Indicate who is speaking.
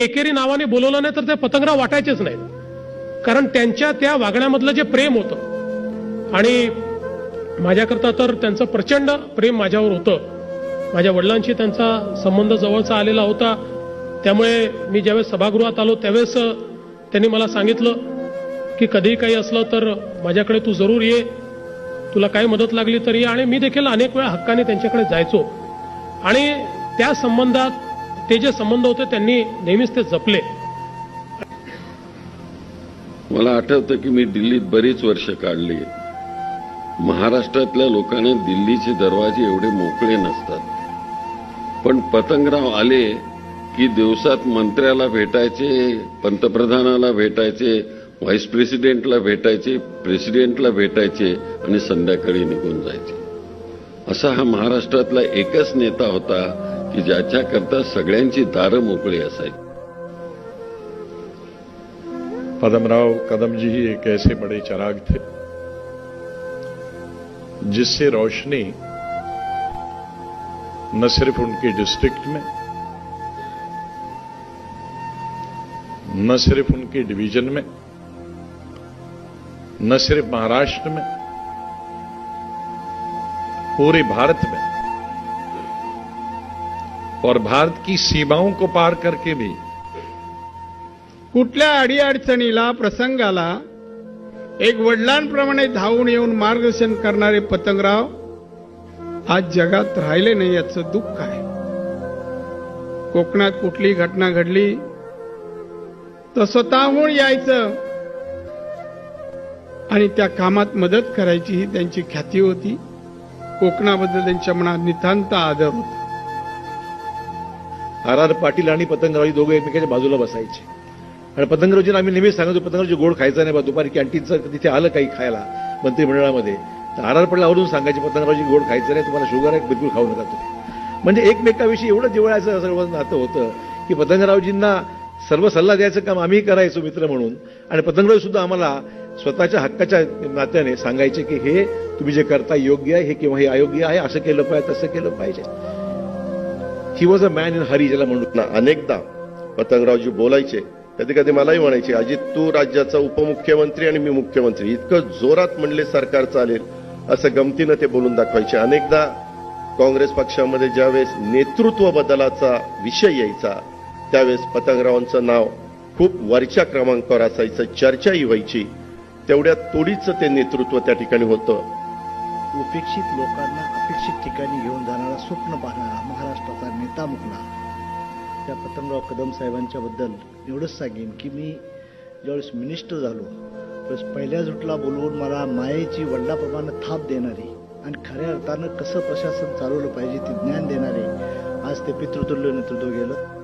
Speaker 1: एकेरी नावाने बोलवलं नाही तर ते पतंगराव वाटायचेच नाहीत. कारण त्यांच्या त्या वागण्यामधलं जे प्रेम होतं आणि माझ्याकरता तर त्यांचं प्रचंड प्रेम माझ्यावर होतं. माझ्या वडिलांशी त्यांचा संबंध जवळचा आलेला होता. त्यामुळे मी ज्यावेळेस सभागृहात आलो त्यावेळेस त्यांनी मला सांगितलं की कधीही काही असलं तर माझ्याकडे तू जरूर ये. तुला काही मदत लागली तर ये. आणि मी देखील अनेक वेळा हक्काने त्यांच्याकडे जायचो. आणि त्या संबंधात ते जे संबंध होते त्यांनी नेहमीच ते जपले.
Speaker 2: मला आठवतं की मी दिल्लीत बरीच वर्ष काढली. महाराष्ट्रातल्या लोकांना दिल्लीचे दरवाजे एवढे मोकळे नसतात. पण पतंगराव आले की दिवसात मंत्र्याला भेटायचे पंतप्रधानाला भेटायचे व्हाईस प्रेसिडेंटला भेटायचे प्रेसिडेंटला भेटायचे आणि संध्याकाळी निघून जायचे. असा हा महाराष्ट्रातला एकच नेता होता की ज्याच्याकरता सगळ्यांची दारं मोकळी असायची.
Speaker 3: पदमराव कदम जी ही एक ऐसे बड़े चराग थे, जिससे रोशनी न सिर्फ़ उनके डिस्ट्रिक्ट में, न सिर्फ़ उनके डिवीज़न में, न सिर्फ़ महाराष्ट्र में, पूरे भारत में और भारत की सीमाओं को पार करके भी।
Speaker 4: कुठल्या अडीअडचणीला प्रसंगाला एक वडिलांप्रमाणे धावून येऊन मार्गदर्शन करणारे पतंगराव आज जगात राहिले नाही याचं दुःख आहे. कोकणात कुठली घटना घडली तर स्वतःहून यायचं आणि त्या कामात मदत करायची ही त्यांची ख्याती होती. कोकणाबद्दल त्यांच्या मनात नितांत आदर होता.
Speaker 5: आर आर पाटील आणि पतंगरावजी दोघे एकमेकाच्या बाजूला बसायचे. आणि पतंगरावजींना आम्ही नेहमीच सांगतो पतंगरावजी गोड खायचा नाही बा दुपारी कॅन्टीनचं तिथे आलं काही खायला मंत्रिमंडळामध्ये. तर आर आर पाटील आवरून सांगायचे पतंगरावजी गोड खायचं नाही तुम्हाला शुगर आहे बिलकुल खाऊ नका तुम्ही. म्हणजे एकमेकाविषयी एवढं जिवळायचं सर्व नातं होतं की पतंगरावजींना सर्व सल्ला द्यायचं काम आम्ही करायचो मित्र म्हणून. आणि पतंगराव सुद्धा आम्हाला स्वतःच्या हक्काच्या नात्याने सांगायचे की हे तुम्ही जे करता योग्य आहे हे किंवा हे अयोग्य आहे असं केलं पाहिजे तसं केलं पाहिजे. He was a man in hurry ज्याला म्हणू
Speaker 6: ना अनेकदा पतंगरावजी बोलायचे कधी कधी मलाही म्हणायचे अजित तू राज्याचा उपमुख्यमंत्री आणि मी मुख्यमंत्री इतकं जोरात म्हणले सरकार चालेल असं गमतीनं ते बोलून दाखवायचे अनेकदा काँग्रेस पक्षामध्ये ज्यावेळेस नेतृत्व बदलाचा विषय यायचा त्यावेळेस पतंगरावांचं नाव खूप वरच्या क्रमांकावर असायचं चर्चाही व्हायची तेवढ्या तोडीचं ते नेतृत्व त्या ठिकाणी होतं
Speaker 7: उपेक्षित लोकांना अपेक्षित ठिकाणी घेऊन जाणारा स्वप्न पाहणारा महाराष्ट्राचा नेता मुकला. त्या पतंगराव कदम साहेबांच्या बद्दल एवढंच सांगेन की मी ज्यावेळेस मिनिस्टर झालो त्यावेळेस पहिल्या झुटला बोलवून मला मायेची वडिलाप्रमाणे थाप देणारी आणि खऱ्या अर्थानं कसं प्रशासन चालवलं पाहिजे ते ज्ञान देणारे आज ते पितृतुल्य नेतृत्व गेलं.